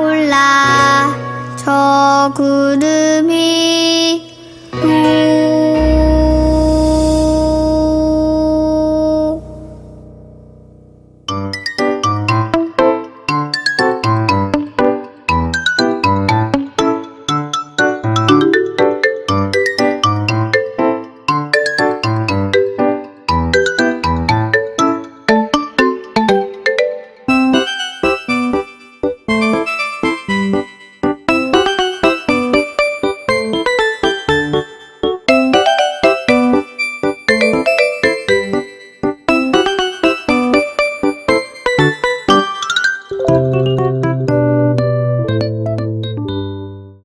올라. 저 구름